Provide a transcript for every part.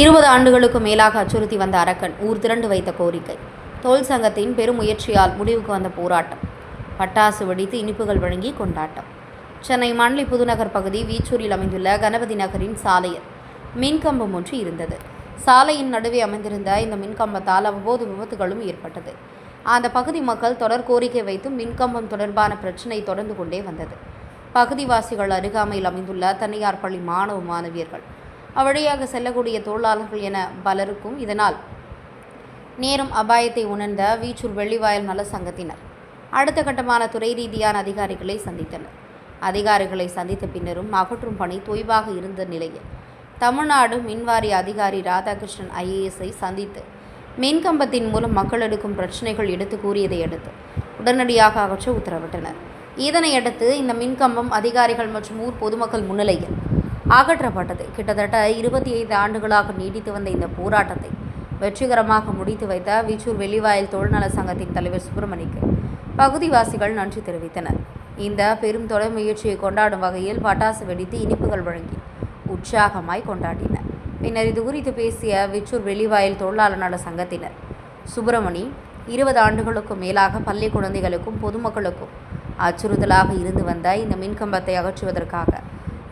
இருபது ஆண்டுகளுக்கு மேலாக அச்சுறுத்தி வந்த அரக்கன் ஊர் திரண்டு வைத்த கோரிக்கை. தொழில் சங்கத்தின் பெருமுயற்சியால் முடிவுக்கு வந்த போராட்டம். பட்டாசு வெடித்து இனிப்புகள் வழங்கி கொண்டாட்டம். சென்னை மணலி புதுநகர் பகுதி வீச்சூரில் அமைந்துள்ள கணபதி நகரின் சாலையில் மின்கம்பம் ஒன்று இருந்தது. சாலையின் நடுவே அமைந்திருந்த இந்த மின்கம்பத்தால் அவ்வப்போது விபத்துகளும் ஏற்பட்டது. அந்த பகுதி மக்கள் தொடர் கோரிக்கை வைத்து மின்கம்பம் தொடர்பான பிரச்சினை தொடர்ந்து கொண்டே வந்தது. பகுதிவாசிகள் அருகாமையில் அமைந்துள்ள தனியார் பள்ளி மாணவ மாணவியர்கள் அவ்வழியாக செல்லக்கூடிய தொழிலாளர்கள் என பலருக்கும் இதனால் நேரும் அபாயத்தை உணர்ந்த வீச்சூர் வெள்ளிவாயல் நல சங்கத்தினர். அடுத்த கட்டமான துறை ரீதியான அதிகாரிகளை சந்தித்தனர். அதிகாரிகளை சந்தித்த பின்னரும் அகற்றும் பணி தொய்வாக இருந்த நிலையில் தமிழ்நாடு மின்வாரிய அதிகாரி ராதாகிருஷ்ணன் ஐஏஎஸ்ஐ சந்தித்து மின்கம்பத்தின் மூலம் மக்கள் எடுக்கும் பிரச்சனைகள் எடுத்து கூறியதை அடுத்து உடனடியாக அகற்ற உத்தரவிட்டனர். இதனையடுத்து இந்த மின்கம்பம் அதிகாரிகள் மற்றும் ஊர் பொதுமக்கள் முன்னிலையில் அகற்றப்பட்டது. கிட்டத்தட்ட இருபத்தி ஐந்து ஆண்டுகளாக நீடித்து வந்த இந்த போராட்டத்தை வெற்றிகரமாக முடித்து வைத்த விச்சூர் வெளிவாயில் தொழில்நல சங்கத்தின் தலைவர் சுப்பிரமணிக்கு பகுதிவாசிகள் நன்றி தெரிவித்தனர். இந்த பெரும் தொலை முயற்சியை கொண்டாடும் வகையில் பட்டாசு வெடித்து இனிப்புகள் வழங்கி உற்சாகமாய் கொண்டாடினர். பின்னர் இது குறித்து பேசிய விச்சூர் வெளிவாயில் தொழிலாளர் நல சங்கத்தினர் சுப்பிரமணி இருபது ஆண்டுகளுக்கும் மேலாக பள்ளி குழந்தைகளுக்கும் பொதுமக்களுக்கும் அச்சுறுத்தலாக இருந்து வந்த இந்த மின்கம்பத்தை அகற்றுவதற்காக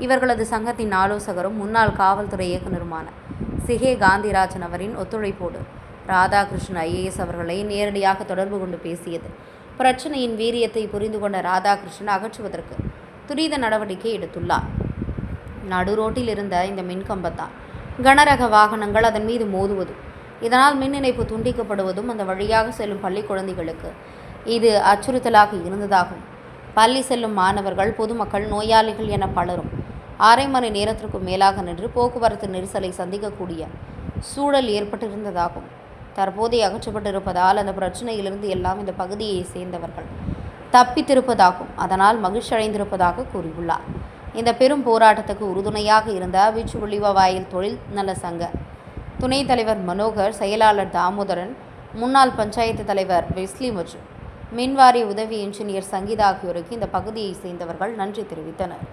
இவர்களது சங்கத்தின் ஆலோசகரும் முன்னாள் காவல்துறை இயக்குநருமான சிகே காந்திராஜன் அவரின் ஒத்துழைப்போடு ராதாகிருஷ்ணன் ஐஏஎஸ் அவர்களை நேரடியாக தொடர்பு கொண்டு பேசியது. பிரச்சனையின் வீரியத்தை புரிந்து கொண்ட ராதாகிருஷ்ணன் அகற்றுவதற்கு துரித நடவடிக்கை எடுத்துள்ளார். நடு ரோட்டில் இருந்த இந்த மின்கம்பத்தால் கனரக வாகனங்கள் அதன் மீது மோதுவதும் இதனால் மின் இணைப்பு துண்டிக்கப்படுவதும் அந்த வழியாக செல்லும் பள்ளி குழந்தைகளுக்கு இது அச்சுறுத்தலாக இருந்ததாகும். பள்ளி செல்லும் மாணவர்கள் பொதுமக்கள் நோயாளிகள் என பலரும் அரை மணி நேரத்திற்கும் மேலாக நின்று போக்குவரத்து நெரிசலை சந்திக்கக்கூடிய சூழல் ஏற்பட்டிருந்ததாகும். தற்போதைய அகற்றப்பட்டிருப்பதால் அந்த பிரச்சனையிலிருந்து எல்லாம் இந்த பகுதியை சேர்ந்தவர்கள் தப்பித்திருப்பதாகும். அதனால் மகிழ்ச்சி அடைந்திருப்பதாக கூறியுள்ளார். இந்த பெரும் போராட்டத்துக்கு உறுதுணையாக இருந்த வீச்சுவெளிவாயில் தொழில் நல சங்க துணைத் தலைவர் மனோகர் செயலாளர் தாமோதரன் முன்னாள் பஞ்சாயத்து தலைவர் வெஸ்லி மற்றும் மின்வாரி உதவி இன்ஜினியர் சங்கீதா ஆகியோருக்கு இந்த பகுதியை சேர்ந்தவர்கள் நன்றி தெரிவித்தனர்.